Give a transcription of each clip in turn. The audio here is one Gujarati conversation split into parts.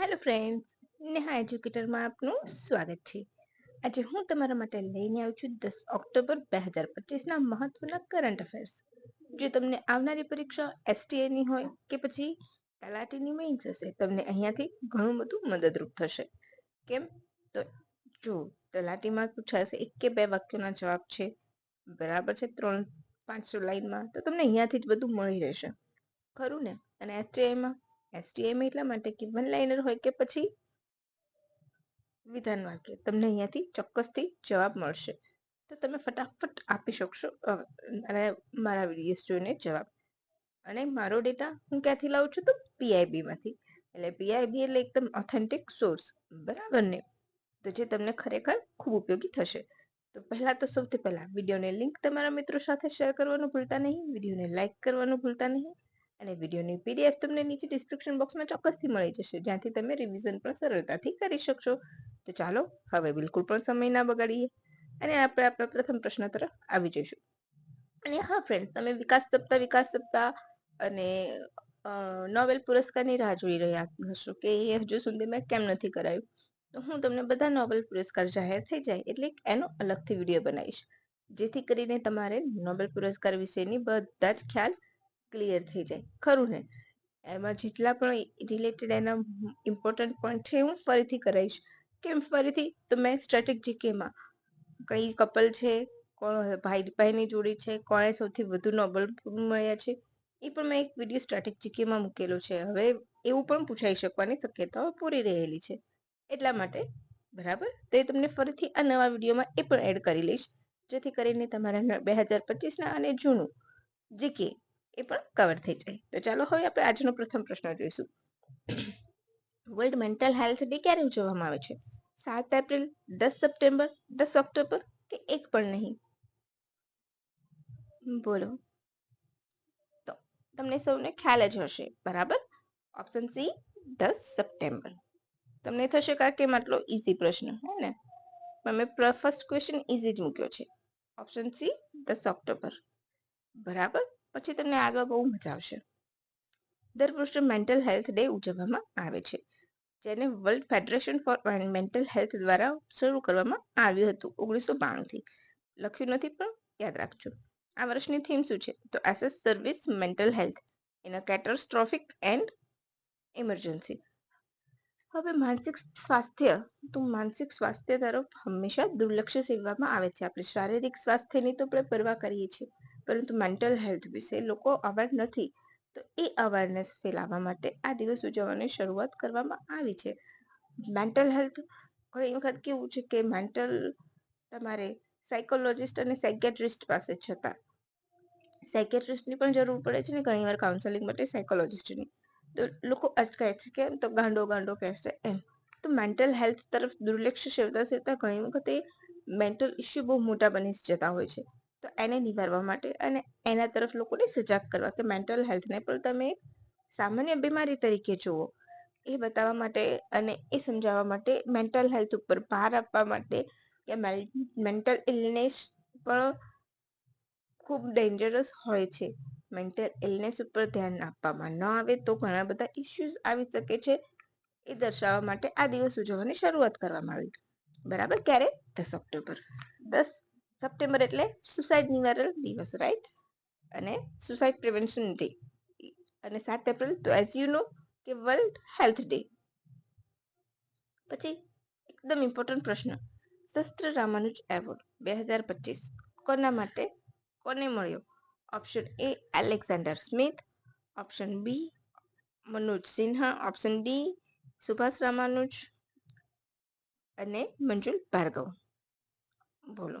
હેલો ફ્રેન્ડ્સ નેહા એજ્યુકેટરમાં આપનું સ્વાગત છે. આજે હું તમારા માટે લઈને આવી છું દસ ઓક્ટોબર બે હજાર પચીસના મહત્વના કરંટ અફેર્સ જો તમને આવનારી પરીક્ષા એસટીએની હોય કે પછી તલાટીની મેઇન્સ હશે તમને અહીંયાથી ઘણું બધું મદદરૂપ થશે. કેમ? તો જો તલાટીમાં પૂછાશે એક કે બે વાક્યોના જવાબ છે, બરાબર છે ત્રણ પાંચસો લાઈનમાં તો તમને અહીંયાથી જ બધું મળી રહેશે. ખરું ને? અને એસટીઆઈમાં એસટીએમ એટલા માટે કે વન લાઇનર હોય કે પછી વિધાન વાક્ય. તમને અહીંયાથી ચોક્કસથી જવાબ મળશે. તો તમે ફટાફટ આપી શકશો અને મારા વિડીયોઝ જોઈને જવાબ. અને મારો ડેટા હું ક્યાંથી લાવું છું તો પીઆઈબીમાંથી એટલે પીઆઈબી એટલે એકદમ ઓથેન્ટિક સોર્સ બરાબર ને? તો જે તમને ખરેખર ખૂબ ઉપયોગી થશે. તો પહેલાં તો સૌથી પહેલાં વિડીયોની લિંક તમારા મિત્રો સાથે શેર કરવાનું ભૂલતા નહીં. વિડીયોને લાઇક કરવાનું ભૂલતા નહીં. અને વિડીયોની પીડીએફ તમને નીચે ડિસ્ક્રિપ્શન બોક્સમાં ચોક્કસથી મળી જશે. જ્યાંથી તમે રિવિઝન પણ સરળતાથી કરી શકશો. તો ચાલો, હવે બિલકુલ પણ સમય ના બગાડીએ અને આપણે આપણા પ્રથમ પ્રશ્ન તરફ આવી જઈશું. અને હા ફ્રેન્ડ તમે વિકાસ સપ્તાહ વિકાસ સપ્તાહ અને નોવેલ પુરસ્કારની રાહ જોઈ રહ્યા હશો કે એ હજુ સુધી મેં કેમ નથી કરાયું? તો હું તમને બધા નોબેલ પુરસ્કાર જાહેર થઈ જાય એટલે એનો અલગથી વીડિયો બનાવીશ. જેથી કરીને તમારે નોબેલ પુરસ્કાર વિશેની બધા જ ખ્યાલ ક્લિયર થઈ જાય. ખરું ને? એમાં જેટલા પણ રિલેટેડ એના ઇમ્પોર્ટન્ટ પોઈન્ટ છે, હું ફરીથી કરાવીશ. કેમ? ફરીથી તો મેં સ્ટેટિક જીકેમાં કઈ કપલ છે, કોણ ભાઈ, ભાઈની જોડી છે, કોણે સૌથી વધુ નોબલ મળ્યા છે, એ પણ મેં એક વીડિયો સ્ટેટિક જીકેમાં મૂકેલો છે. હવે એવું પણ પૂછાઈ શકવાની શક્યતાઓ પૂરી રહેલી છે. એટલા માટે, બરાબર? તો એ તમને ફરીથી આ નવા વિડીયોમાં એ પણ એડ કરી લઈશ. જેથી કરીને તમારા બે હજાર પચીસના અને જૂનું જીકે એ પણ કવર થઈ જાય. તો ચાલો હવે આપણે આજનો પ્રથમ પ્રશ્ન જોઈશું. વર્લ્ડ મેન્ટલ હેલ્થ ડે ક્યારે ઉજવવામાં આવે છે? સાત એપ્રિલ, દસ સપ્ટેમ્બર, દસ ઓક્ટોબર કે એક પણ નહીં? બોલો. તો તમને સૌને ખ્યાલ જ હશે, બરાબર? ઓપ્શન સી દસ સપ્ટેમ્બર. તમને થશે કે કેમ આટલો ઇઝી પ્રશ્ન, હે ને? મેં ફર્સ્ટ ક્વેશ્ચન ઇઝી જ મૂક્યો છે. ઓપ્શન સી દસ ઓક્ટોબર. બરાબર? પછી તમને આગળ બહુ મજા આવશે. દર વર્ષે મેન્ટલ હેલ્થ ડે ઉજવવામાં આવે છે, જેને World Federation for mental health દ્વારા શરૂ કરવામાં આવ્યું હતું ઓગણીસો બાણુંથી લખ્યું નથી પણ યાદ રાખજો. આ વર્ષની થીમ શું છે? તો access service mental health in a catastrophic and emergency હવે માનસિક સ્વાસ્થ્ય, તો માનસિક સ્વાસ્થ્ય તરફ હંમેશા દુર્લક્ષ સેવવામાં આવે છે. આપણે શારીરિક સ્વાસ્થ્યની તો આપણે પરવા કરીએ છીએ. પરંતુ મેન્ટલ હેલ્થ વિશે લોકો અવેર નથી. તો એ અવેરનેસ ફેલાવવા માટે આ દિવસ ઉજવવાની શરૂઆત કરવામાં આવી છે. મેન્ટલ હેલ્થ ઘણી વખત કેવું છે કે મેન્ટલ તમારે સાયકોલોજિસ્ટ અને સાયકેટ્રિસ્ટ પાસે છતાં સાયકેટ્રિસ્ટની પણ જરૂર પડે છે ને ઘણીવાર કાઉન્સેલિંગ માટે સાયકોલોજિસ્ટની તો લોકો અચકાય છે કેમ તો ગાંડો ગાંડો કહેશે એમ. તો મેન્ટલ હેલ્થ તરફ દુર્લક્ષ સેવતા સેવતા ઘણી વખતે મેન્ટલ ઇસ્યુ બહુ મોટા બની જતા હોય છે. તો એને નિવારવા માટે અને એના તરફ લોકોને સજાગ કરવા કે મેન્ટલ હેલ્થને પણ તમે સામાન્ય બીમારી તરીકે જુઓ. એ બતાવવા માટે અને એ સમજાવવા માટે મેન્ટલ હેલ્થ ઉપર ભાર આપવા માટે કે મેન્ટલ ઇલનેસ પણ ખૂબ ડેન્જરસ હોય છે. મેન્ટલ ઇલનેસ ઉપર ધ્યાન આપવામાં ન આવે તો ઘણા બધા ઇશ્યુઝ આવી શકે છે. એ દર્શાવવા માટે આ દિવસ ઉજવવાની શરૂઆત કરવામાં આવી. બરાબર? ક્યારે? દસ ઓક્ટોબર. દસ સપ્ટેમ્બર એટલે સુસાઇડ નિવારણ દિવસ રાઈટ અને સુસાઇડ પ્રિવેન્શન ડે અને સાત એપ્રિલ તો એઝ યુ નો કે વર્લ્ડ હેલ્થ ડે પછી એકદમ ઇમ્પોર્ટન્ટ પ્રશ્ન. શસ્ત્ર રામાનુજ એવોર્ડ બે હજાર પચીસ. કોના માટે? કોને મળ્યો? Option A Alexander Smith option B Manoj Sinha. Option D Subhash Ramanuj. અને મંજુલ ભાર્ગવ. બોલો.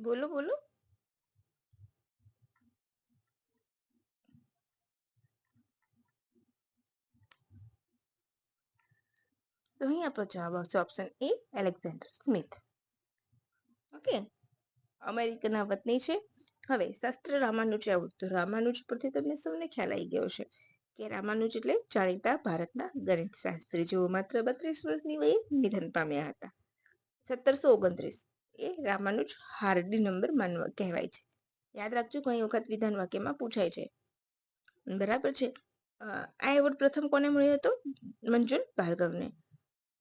બોલો બોલો. તો અહીં આપણો જવાબ આવશે option A Alexander Smith okay અમેરિકાના વતની છે. હવે શાસ્ત્ર રામાનુજ આવું તો રામાનુજ પરથી તમને સૌને ખ્યાલ આવી ગયો છે કે રામાનુજ એટલે જાણીતા ભારતના ગણિત શાસ્ત્રી જેઓ માત્ર બત્રીસ વર્ષની વયે નિધન પામ્યા હતા. સત્તરસો ઓગણત્રીસ. એ રામાનુજ હાર્ડી નંબર માનવા કહેવાય છે. યાદ રાખજો ઘણી વખત વિધાન વાક્યમાં પૂછાય છે. બરાબર છે? આ એવોર્ડ પ્રથમ કોને મળ્યો હતો? મંજુલ ભાર્ગવને.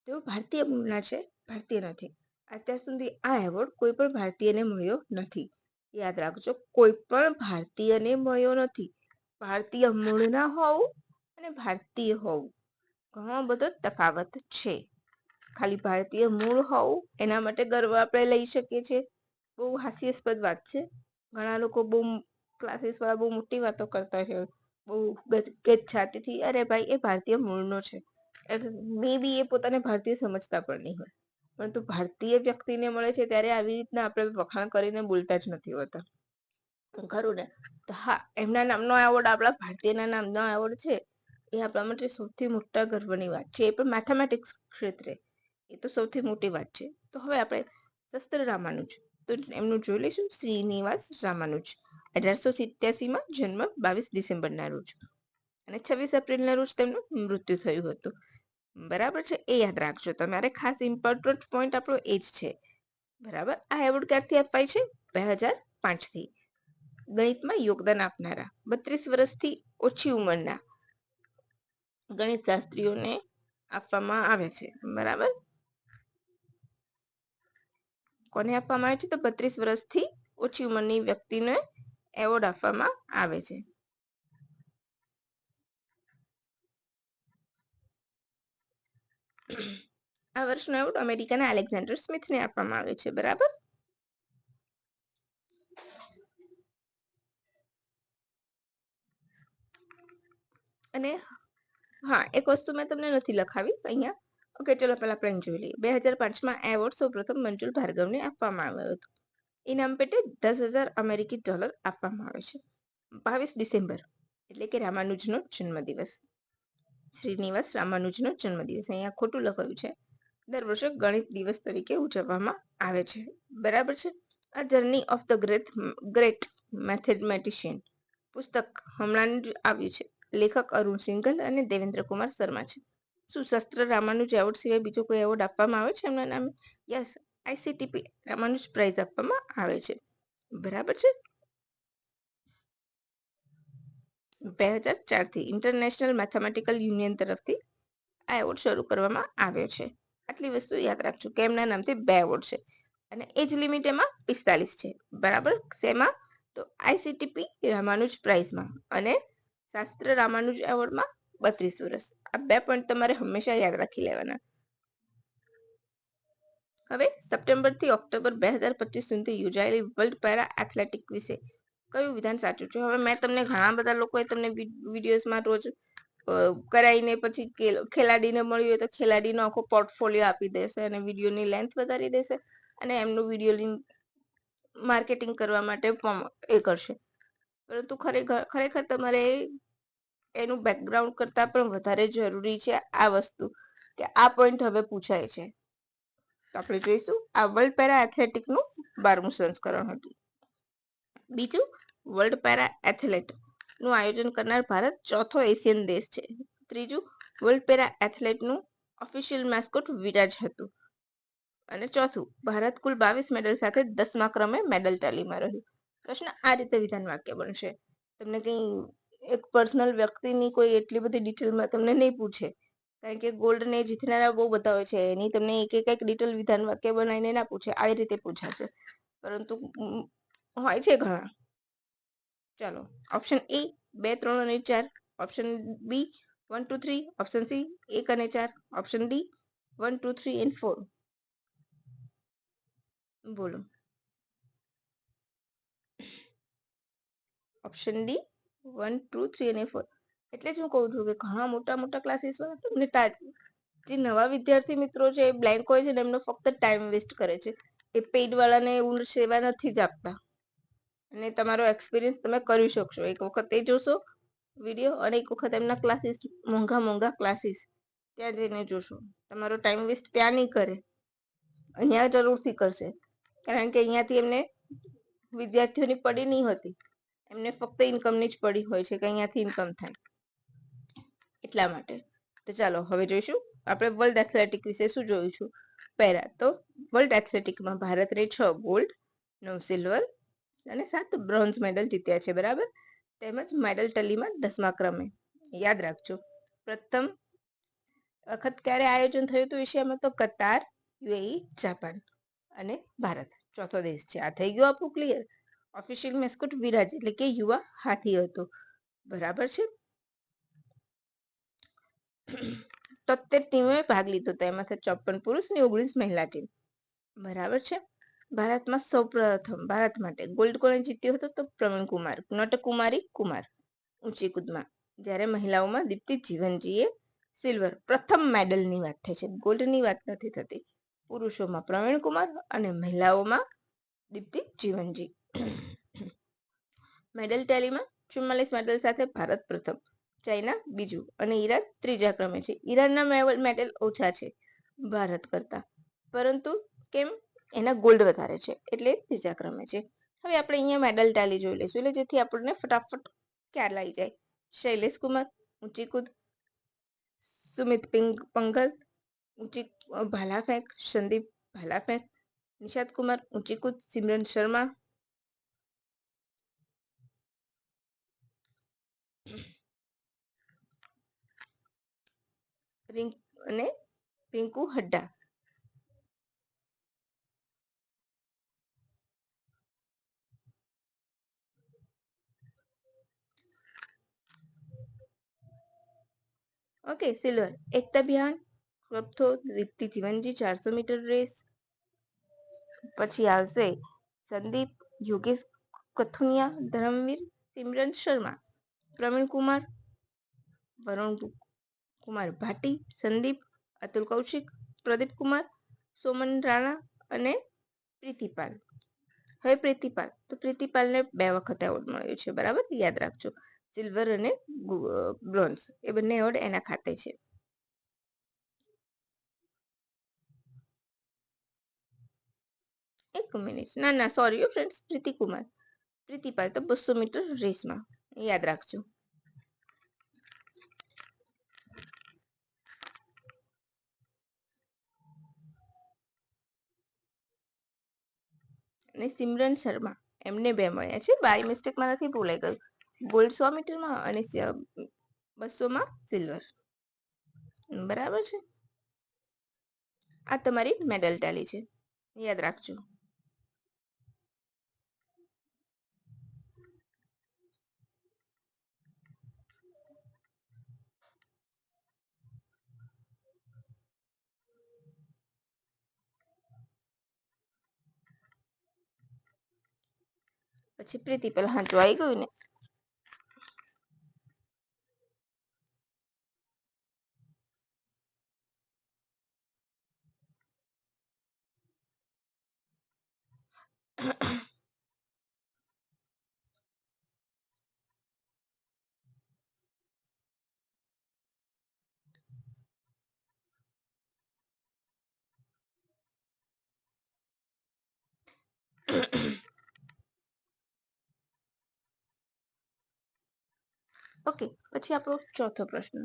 તેઓ ભારતીય મૂળના છે, ભારતીય નથી. અત્યાર સુધી આ એવોર્ડ કોઈ પણ ભારતીયને મળ્યો નથી. યાદ રાખજો, કોઈ પણ ભારતીયને મળ્યો નથી. ભારતીય મૂળના હોવું અને ભારતીય હોવું. ઘણો બધો તફાવત છે. ખાલી ભારતીય મૂળ હોવું, એના માટે ગર્વ આપણે લઈ શકીએ છીએ. બહુ હાસ્યાસ્પદ વાત છે. ઘણા લોકો બહુ ક્લાસીસ વાળા બહુ મોટી વાતો કરતા છે બહુ ગજ છાતીથી અરે ભાઈ, એ ભારતીય મૂળનો છે. મે બી એ પોતાને ભારતીય સમજતા પણ નહીં હોય. પરંતુ ભારતીય વ્યક્તિને મળે છે ત્યારે આવી રીતના આપણે વખાણ કરીને બોલતા જ નથી હોતા. ખરું ને? હા, એમના નામનો એવોર્ડ આપણા ભારતીયના નામનો એવોર્ડ છે. એ આપણા માટે સૌથી મોટા ગર્વની વાત છે. એ પણ મેથેમેટિક્સ ક્ષેત્રે. એ તો સૌથી મોટી વાત છે. તો હવે આપણે શસ્ત્ર રામાનુજ. તો એમનું જોઈ લઈશું, શ્રીનિવાસ રામાનુજ. અઢારસો સિત્યાસીમાં જન્મ બાવીસ ડિસેમ્બરના રોજ. અને છવ્વીસ એપ્રિલના રોજ તેમનું મૃત્યુ થયું હતું. બરાબર છે? એ યાદ રાખજો. તમારે ખાસ ઇમ્પોર્ટન્ટ પોઈન્ટ આપણો એ જ છે. બરાબર? આ એવોર્ડ ક્યારથી અપાય છે? બે હજાર પાંચથી. ગણિતમાં યોગદાન આપનારા, બત્રીસ વર્ષથી ઓછી ઉંમરના ગણિત શાસ્ત્રીઓને આપવામાં આવે છે. બરાબર? કોને આપવામાં આવે છે? તો બત્રીસ વર્ષથી ઓછી ઉંમરની વ્યક્તિને એવોર્ડ આપવામાં આવે છે. આ વર્ષનો એવોર્ડ અમેરિકાના એલેક્ઝાન્ડર સ્મિથને આપવામાં આવે છે, બરાબર? અને હા, એક વસ્તુ મેં તમને નથી લખાવી, અહીંયા ઓકે, ચલો પહેલા આપણે જોઈ બે હજાર પાંચમાં એવોર્ડ સૌપ્રથમ મંજુલ ભાર્ગવને આપવામાં આવ્યો હતો. ઇનામ પેટે દસ હજાર અમેરિકી ડોલર આપવામાં આવે છે. બાવીસ ડિસેમ્બર, એટલે કે રામાનુજનો જન્મદિવસ. શ્રીનિવાસ રામાનુજનો જન્મદિવસ, અહીંયા ખોટું લખાયું છે. દર વર્ષે ગણિત દિવસ તરીકે ઉજવવામાં આવે છે. બરાબર છે? આ journey of the great great mathematician પુસ્તક હમણાં આવ્યું છે. લેખક અરુણ સિંઘલ અને દેવેન્દ્ર કુમાર શર્મા છે. શું શસ્ત્ર રામાનુજ એવોર્ડ સિવાય બીજો કોઈ એવોર્ડ આપવામાં આવે છે? એમના નામે? યસ આઈસીટીપી રામાનુજ પ્રાઇઝ આપવામાં આવે છે. બરાબર છે? બે હજાર ચારથી ઇન્ટરનેશનલ મેથેમેટિકલ યુનિયન તરફથી આ એવોર્ડ શરૂ કરવામાં આવ્યો છે. આટલી વસ્તુ યાદ રાખજો કે એમના નામથી બે એવોર્ડ છે અને એજ લિમિટ એમાં પિસ્તાલીસ છે. બરાબર? શેમાં? તો આઈસીટીપી રામાનુજ પ્રાઇઝમાં અને શાસ્ત્ર રામાનુજ એવોર્ડમાં બત્રીસ વર્ષ આ બે પોઈન્ટ તમારે હંમેશા યાદ રાખી લેવાના. હવે સપ્ટેમ્બરથી ઓક્ટોબર બે હજાર પચીસ સુધી યોજાયેલી વર્લ્ડ પેરા એથ્લેટિક વિશે કયું વિધાન સાચું છે? હવે મેં તમને ઘણા બધા લોકોએ તમને વિડીયોઝમાં રોજ કરાવીને પછી ખેલાડીને મળ્યું હોય તો ખેલાડીનો આખો પોર્ટફોલિયો આપી દેશે અને વિડીયોની લેન્થ વધારી દેશે અને એમનું વીડિયો માર્કેટિંગ કરવા માટે એ કરશે. પરંતુ ખરેખર ખરેખર તમારે એનું બેકગ્રાઉન્ડ કરતા પણ વધારે જરૂરી છે આ વસ્તુ. કે આ પોઈન્ટ હવે પૂછાય છે. તો આપણે જોઈશું, આ વર્લ્ડ પેરા એથ્લેટિકનું બારમું સંસ્કરણ હતું. બીજું વર્લ્ડ પેરા એથ્લેટનું આયોજન કરનાર ભારત ચોથો એશિયન દેશ છે. ત્રીજું વર્લ્ડ પેરા એથ્લેટનું ઓફિશિયલ મેસ્કોટ વિરાજ હતું. અને ચોથું, ભારત કુલ બાવીસ મેડલ સાથે દસમા ક્રમે મેડલ ટેલીમાં રહ્યું. પ્રશ્ન આ રીતે વિધાન વાક્ય બનશે. તમને કંઈ એક પર્સનલ વ્યક્તિની કોઈ એટલી બધી ડિટેલમાં તમને નહીં પૂછે. કારણ કે ગોલ્ડ ને જીતનારા બહુ હોય છે. એની તમને એક એક એક ડિટેલ વિધાન વાક્ય બનાવીને ના પૂછે. આવી રીતે પૂછાશે. પરંતુ હોય છે ઘણા. ચાલો ઓપ્શન એ બે, ત્રણ અને ચાર. Option B one two three option C એક અને ચાર. Option D one two three and four બોલો. Option D one two three અને ફોર એટલે જ હું કહું છું કે ઘણા મોટા મોટા ક્લાસીસ વાળા તમને જે નવા વિદ્યાર્થી મિત્રો છે, એ બ્લેન્ક હોય છે ને, એમનો ફક્ત ટાઈમ વેસ્ટ કરે છે. એ પેઇડ વાળાને એવું સેવા નથી જ આપતા. અને તમારો એક્સપિરિયન્સ તમે કરી શકશો. એક વખત એ જોશો વીડિયો અને એક વખત એમના ક્લાસીસ મોંઘા મોંઘા ક્લાસીસ ત્યાં જઈને જોશો. તમારો ટાઈમ વેસ્ટ ત્યાં નહીં કરે. અહીંયા જરૂરથી કરશે. કારણ કે અહીંયાથી એમને વિદ્યાર્થીઓની પડી નહીં હોતી. એમને ફક્ત ઇન્કમની જ પડી હોય છે, કે અહીંયાથી ઇન્કમ થાય. એટલા માટે. તો ચાલો, હવે જોઈશું. આપણે વર્લ્ડ એથ્લેટિક વિશે શું જોઈશું? પહેલા તો વર્લ્ડ એથ્લેટિકમાં ભારતને છ ગોલ્ડ નવ સિલ્વર અને સાત બ્રોન્ઝ મેડલ જીત્યા છે, બરાબર? તેમજ મેડલ ટલીમાં દસમા ક્રમે. યાદ રાખજો. પ્રથમ વખત ક્યારે આયોજન થયું હતું એશિયામાં? તો કતાર, યુએઈ, જાપાન અને ભારત. ચોથો દેશ છે. આ થઈ ગયું આપણું ક્લિયર ઓફિશિયલ મેસ્કોટ વિરાજ એટલે કે યુવા હાથી હતો. બરાબર છે? તોતેર ટીમે ભાગ લીધો હતો એમાંથી ચોપન પુરુષ ને ઓગણીસ મહિલા ટીમ બરાબર છે? ભારતમાં સૌ પ્રથમ ભારત માટે ગોલ્ડ કોને જીત્યો હતો તો પ્રવીણ કુમાર, નટકુમારી કુમાર, ઊંચી કૂદમાં. જ્યારે મહિલાઓમાં દીપ્તિ જીવનજીએ સિલ્વર પ્રથમ મેડલની વાત થઈ છે. ગોલ્ડની વાત નથી થતી. પુરુષોમાં પ્રવીણ કુમાર અને મહિલાઓમાં દીપ્તિ જીવનજી. મેડલ ટેલીમાં ચુમ્માલીસ મેડલ સાથે ભારત પ્રથમ, ચાઇના બીજું અને ઈરાન ત્રીજા ક્રમે છે. ઈરાનના મેડલ ઓછા છે ભારત કરતા, પરંતુ કેમ? એના ગોલ્ડ વધારે છે એટલે ત્રીજા ક્રમે છે. હવે આપણે અહીંયા મેડલ ટાલી જોઈ લઈશું એટલે જેથી આપણને ફટાફટ ખ્યાલ આવી જાય. શૈલેષ કુમાર, ઊંચી કૂદ, સુમિત પિંગ પંગલ, ઊંચી ભાલા ફેંક સંદીપ ભાલા ફેંક નિષાદ કુમાર, ઊંચી કૂદ, સિમરન શર્મા અને Rinku Hudda. Okay silver Ekta Bhyan club throw Deepthi Jeevanji ચારસો મીટર રેસ પછી આવશે સંદીપ, યોગેશ કથુનિયા, ધર્મવીર, સિમરન શર્મા, પ્રવીણ કુમાર, વરુણ કુમાર ભાટી, સંદીપ, અતુલ કૌશિક, પ્રદીપ કુમાર, સોમન રાણા અને પ્રીતિપાલ. હવે પ્રીતિપાલ. તો પ્રીતિપાલને બે વખત એવોર્ડ મળ્યો છે, બરાબર? યાદ રાખજો. સિલ્વર અને બ્રોન્ઝ. એ બંને એવોર્ડ એના ખાતે છે. એક મિનિટ. ના ના, સોરી ફ્રેન્ડ્સ. પ્રીતિ કુમાર. પ્રીતિપાલ તો બસો મીટર રેસમાં. યાદ રાખજો. અને સિમરન શર્મા, એમને બે મળ્યા છે. બાય મિસ્ટેકમાં નથી ભૂલાઈ ગયું. ગોલ્ડ સો મીટરમાં અને બસોમાં સિલ્વર બરાબર છે? આ તમારી મેડલ ટાલી છે. યાદ રાખજો. પછી પ્રીતિ પેલા હા જો આવી ગયું ને. ઓકે પછી આપણો ચોથો પ્રશ્ન.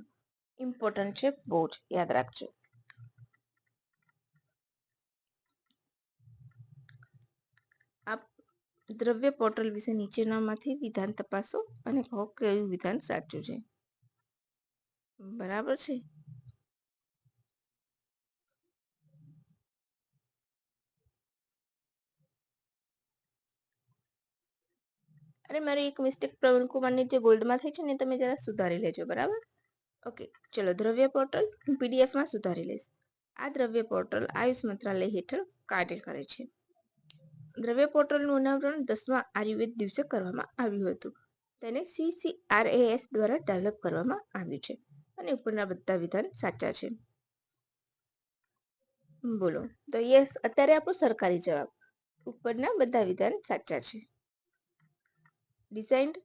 ઇમ્પોર્ટન્ટ છે બહુ જ યાદ રાખજો. આપ દ્રવ્ય પોર્ટલ વિશે નીચેનામાંથી વિધાન તપાસો અને કહો કયું વિધાન સાચું છે. બરાબર છે? અરે મારી એક મિસ્ટેક પ્રવીણ કુમારની જે ગોલ્ડમાં થઈ છે ને તમે જરા સુધારી લેજો, બરાબર? ઓકે ચલો, દ્રવ્ય પોર્ટલ હું પીડીએફમાં સુધારી લઈશ. આ દ્રવ્ય પોર્ટલ આયુષ મંત્રાલય હેઠળ કાર્ય કરે છે. દ્રવ્ય પોર્ટલનું અનાવરણ દસમા આયુર્વેદ દિવસે કરવામાં આવ્યું હતું. તેને સીસીઆરએએસ દ્વારા ડેવલપ કરવામાં આવ્યું છે અને ઉપરના બધા વિધાન સાચા છે. બોલો, તો યસ અત્યારે આપો સરકારી જવાબ. ઉપરના બધા વિધાન સાચા છે. Designed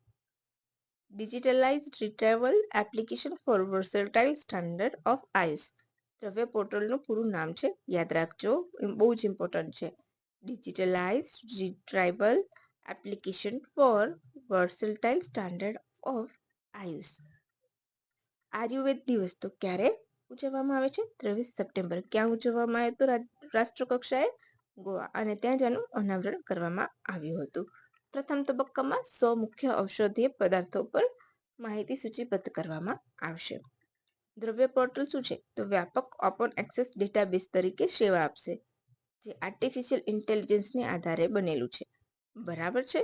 digitalised retrieval application for versatile standard of Ayush Dravya પોર્ટલનું પૂરું નામ છે, યાદ રાખજો બહુ જ ઇમ્પોર્ટન્ટ છે. Digitalise retrieval application for versatile standard of Ayush Ayurveda દિવસ તો ક્યારે ઉજવવામાં આવે છે? ત્રેવીસ સપ્ટેમ્બર. ક્યાં ઉજવવામાં આવ્યો હતો? રાષ્ટ્રકક્ષાએ ગોવા. અને ત્યાં જ આનું અનાવરણ કરવામાં આવ્યું હતું. પ્રથમ તબક્કામાં સો મુખ્ય ઔષધીય પદાર્થો પર માહિતી સૂચિબદ્ધ કરવામાં આવશે. દ્રવ્ય પોર્ટલ શું છે? તો વ્યાપક ઓપન એક્સેસ ડેટાબેઝ તરીકે સેવા આપશે, જે આર્ટિફિશિયલ ઇન્ટેલિજન્સને આધારે બનેલું છે. બરાબર છે?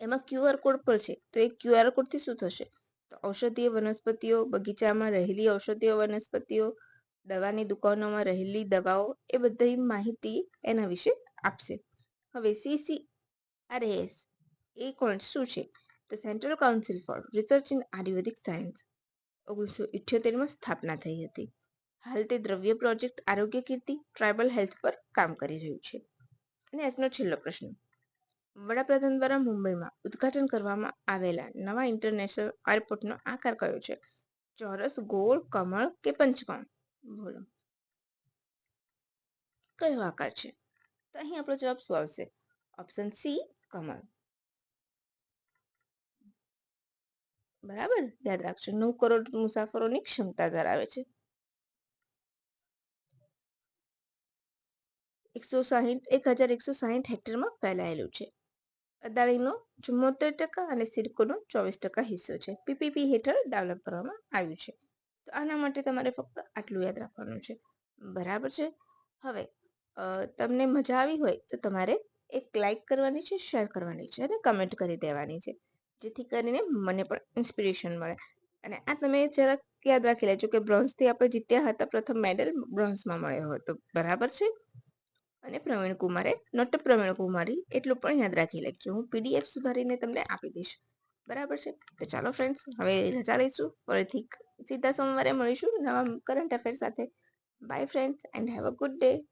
એમાં ક્યુઆર કોડ પણ છે. તો એ ક્યુઆર કોડથી શું થશે? તો ઔષધીય વનસ્પતિઓ, બગીચામાં રહેલી ઔષધીય વનસ્પતિઓ, દવાની દુકાનોમાં રહેલી દવાઓ, એ બધી માહિતી એના વિશે આપશે. હવે સીસી આરએસ એ કોણ? શું છે? તો central council for research in Ayurvedic science. ઓગણીસો ઇઠ્યોતેરમાં સ્થાપના થઈ હતી. હાલ તે દ્રવ્ય પ્રોજેક્ટ, આરોગ્ય કીર્તિ, ટ્રાઇબલ હેલ્થ પર કામ કરી રહ્યું છે. અને આજનો છેલ્લો પ્રશ્ન. વડાપ્રધાન દ્વારા મુંબઈમાં ઉદ્ઘાટન કરવામાં આવેલા નવા ઇન્ટરનેશનલ એરપોર્ટનો આકાર કયો છે? ચોરસ, ગોળ, કમળ કે પંચકોણ? બોલો. કયો આકાર છે? તો અહીં આપણો જવાબ શું આવશે? ઓપ્શન સી કમળ બરાબર? યાદ રાખજો. નવ કરોડ મુસાફરોની ક્ષમતા ધરાવે છે. એકસો સાહીઠ, એક હજાર એકસો સાહીઠ હેક્ટરમાં ફેલાયેલું છે. અદાણીનો ચુમ્મોતેર ટકા અને સિડકોનો ચોવીસ ટકા હિસ્સો છે. પીપીપી હેઠળ ડેવલપ કરવામાં આવ્યું છે. તો આના માટે તમારે ફક્ત આટલું યાદ રાખવાનું છે. બરાબર છે? હવે તમને મજા આવી હોય તો તમારે એક લાઈક કરવાની છે, શેર કરવાની છે અને કમેન્ટ કરી દેવાની છે. જેથી કરીને મને પણ ઇન્સ્પિરેશન મળે. અને આ તમે જરાક યાદ રાખી લેજો કે બ્રોન્ઝથી આપણે જીત્યા હતા પ્રથમ મેડલ, બ્રોન્ઝમાં મળ્યો હતો. બરાબર છે? અને પ્રવીણ કુમારે નોટ પ્રવીણ કુમારી, એટલું પણ યાદ રાખી લેજો. હું પીડીએફ સુધારીને તમને આપી દઈશ. બરાબર છે? તો ચાલો ફ્રેન્ડ્સ હવે રજા લઈશું. ફરીથી સીધા સોમવારે મળીશું નવા કરંટ અફેર સાથે. Bye friends and have a good day